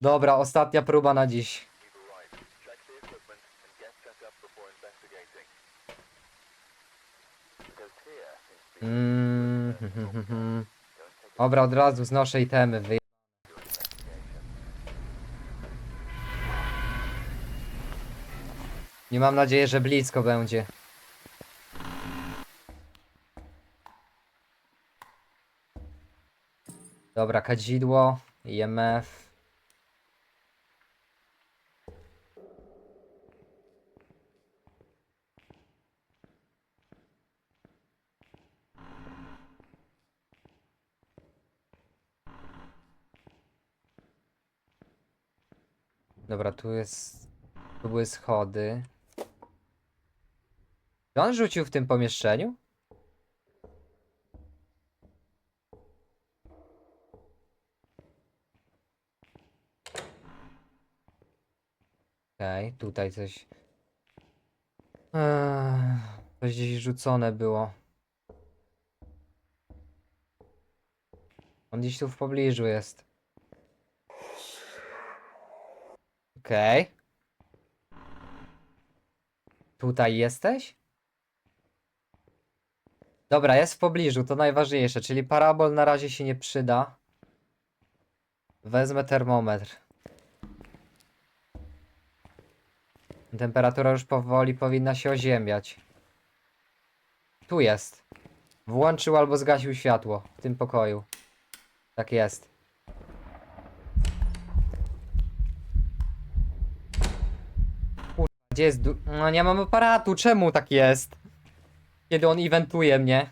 Dobra, ostatnia próba na dziś. Mm, hm, hm, hm, hm. Dobra, od razu znoszę itemy. Wy... Nie mam nadziei, że blisko będzie. Dobra, kadzidło, IMF. Dobra, tu jest. Tu były schody. Czy on rzucił w tym pomieszczeniu? Okej, tutaj coś. Eee, coś gdzieś rzucone było. On gdzieś tu w pobliżu jest. Okej. Tutaj jesteś? Dobra, jest w pobliżu, to najważniejsze, czyli parabol na razie się nie przyda. Wezmę termometr. Temperatura już powoli powinna się oziębiać. Tu jest. Włączył albo zgasił światło w tym pokoju. Tak jest. Gdzie jest du... No nie mam aparatu, czemu tak jest? Kiedy on eventuje mnie.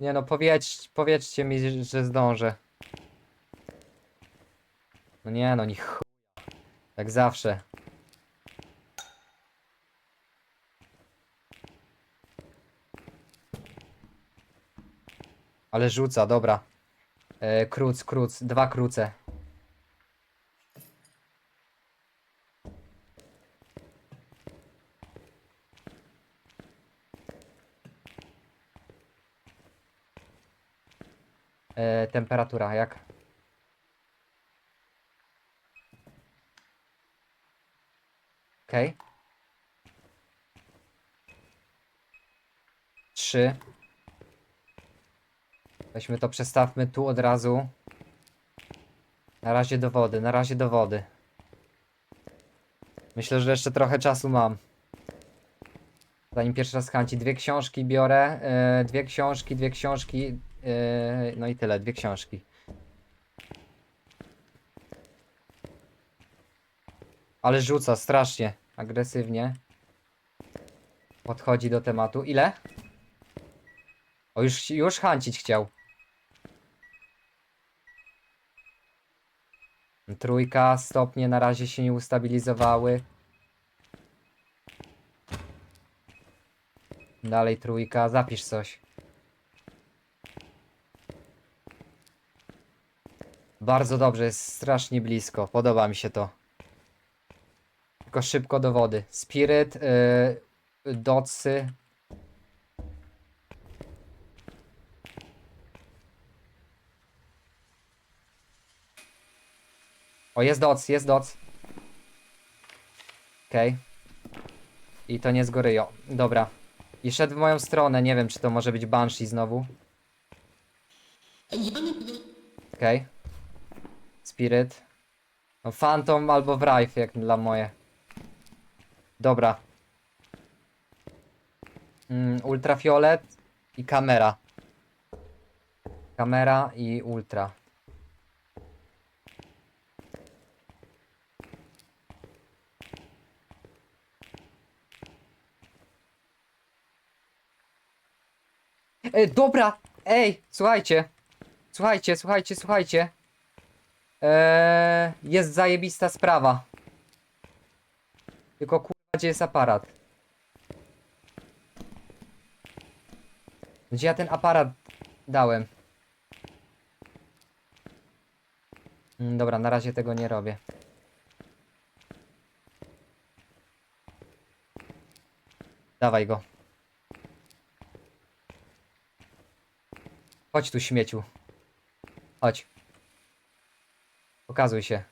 Nie no, powiedz, powiedzcie mi, że zdążę. No nie no, ni chuja. Jak zawsze. Ale rzuca, dobra. E, kruc, kruc, dwa kruce. E, temperatura, jak? Okej. Trzy. Weźmy to, przestawmy tu od razu. Na razie do wody, na razie do wody. Myślę, że jeszcze trochę czasu mam. Zanim pierwszy raz chęci. Dwie książki biorę. e, dwie książki, dwie książki. E, no i tyle, dwie książki. Ale rzuca strasznie, agresywnie. Podchodzi do tematu. Ile? O, już, już hancić chciał. Trójka, stopnie na razie się nie ustabilizowały. Dalej trójka, zapisz coś. Bardzo dobrze, jest strasznie blisko. Podoba mi się to. Tylko szybko do wody. Spirit, yy, docy. O, jest doc, jest doc. Okej. I to nie z Goryjo. Dobra. I szedł w moją stronę. Nie wiem, czy to może być Banshee znowu. Okej. Spirit. No, Phantom albo Wraith, jak dla moje. Dobra. Mm, ultrafiolet i kamera. Kamera i ultra. E, dobra! Ej, słuchajcie. Słuchajcie, słuchajcie, słuchajcie. Eee, jest zajebista sprawa. Tylko kurwa, gdzie jest aparat? Gdzie ja ten aparat dałem? Mm, dobra, na razie tego nie robię. Dawaj go. Chodź tu, śmieciu. Chodź. Pokazuj się.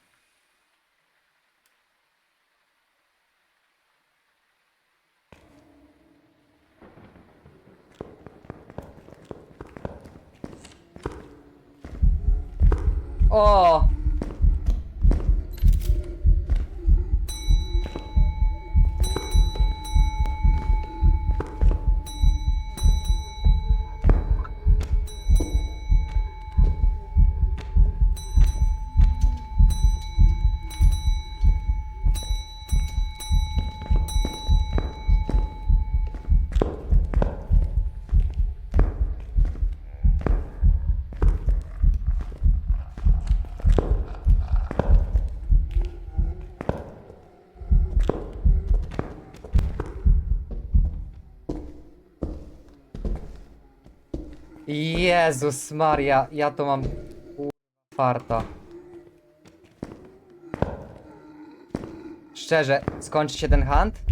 O! Jezus Maria, ja to mam kur- farta. Szczerze, skończy się ten hunt?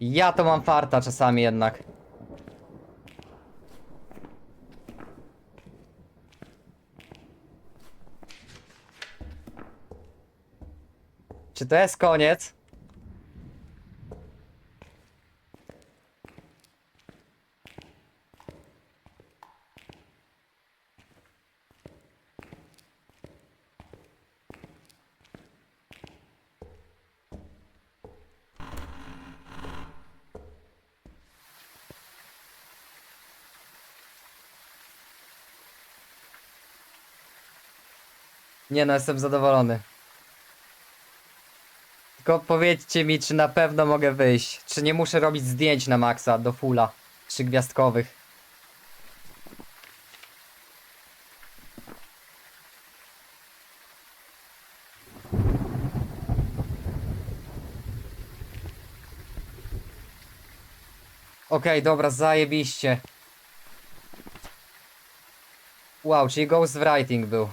Ja to mam farta czasami jednak. Czy to jest koniec? Nie no, jestem zadowolony. Tylko powiedzcie mi, czy na pewno mogę wyjść. Czy nie muszę robić zdjęć na maksa do fulla trzygwiazdkowych. Okej, dobra, zajebiście. Wow, czyli ghostwriting był.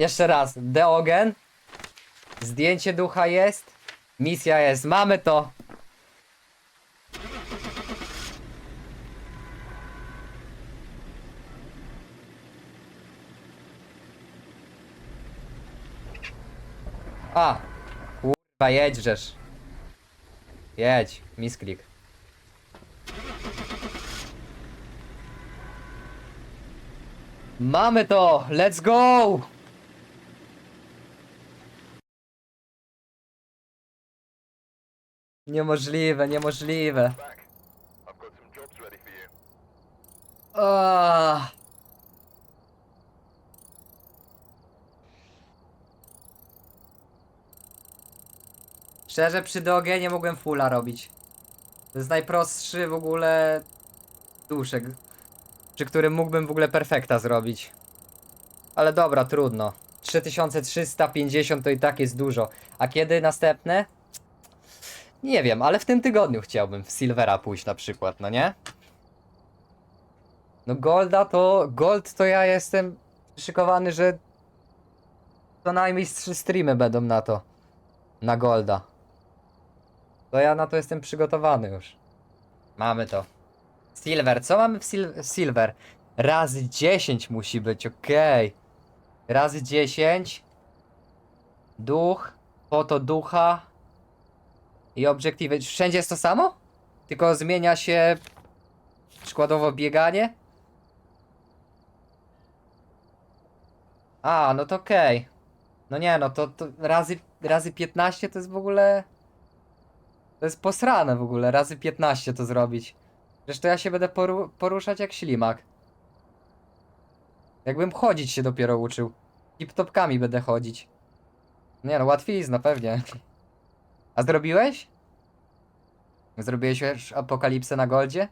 Jeszcze raz. Deogen. Zdjęcie ducha jest. Misja jest. Mamy to. A. Kurwa, jedźżesz. Jedź. Misklik. Mamy to! Let's go! Niemożliwe, niemożliwe. You. Ah. Szczerze, przy dogie nie mogłem fulla robić. To jest najprostszy w ogóle duszek, przy którym mógłbym w ogóle perfekta zrobić. Ale dobra, trudno. 3350 to i tak jest dużo. A kiedy następne? Nie wiem, ale w tym tygodniu chciałbym w Silvera pójść na przykład, no nie? No Golda to... Gold to ja jestem szykowany, że co najmniej trzy streamy będą na to. Na Golda. To ja na to jestem przygotowany już. Mamy to. Silver, co mamy w sil Silver? Razy 10 musi być, okej. Razy 10. Duch, foto ducha i obiektywy. Wszędzie jest to samo? Tylko zmienia się przykładowo bieganie? A, no to okej. No nie, no to, to razy, razy 15 to jest w ogóle... To jest posrane w ogóle, razy 15 to zrobić. Zresztą ja się będę poru poruszać jak ślimak. Jakbym chodzić się dopiero uczył. Tip-topkami będę chodzić. Nie no, łatwizna pewnie. A zrobiłeś? Zrobiłeś już apokalipsę na Goldzie?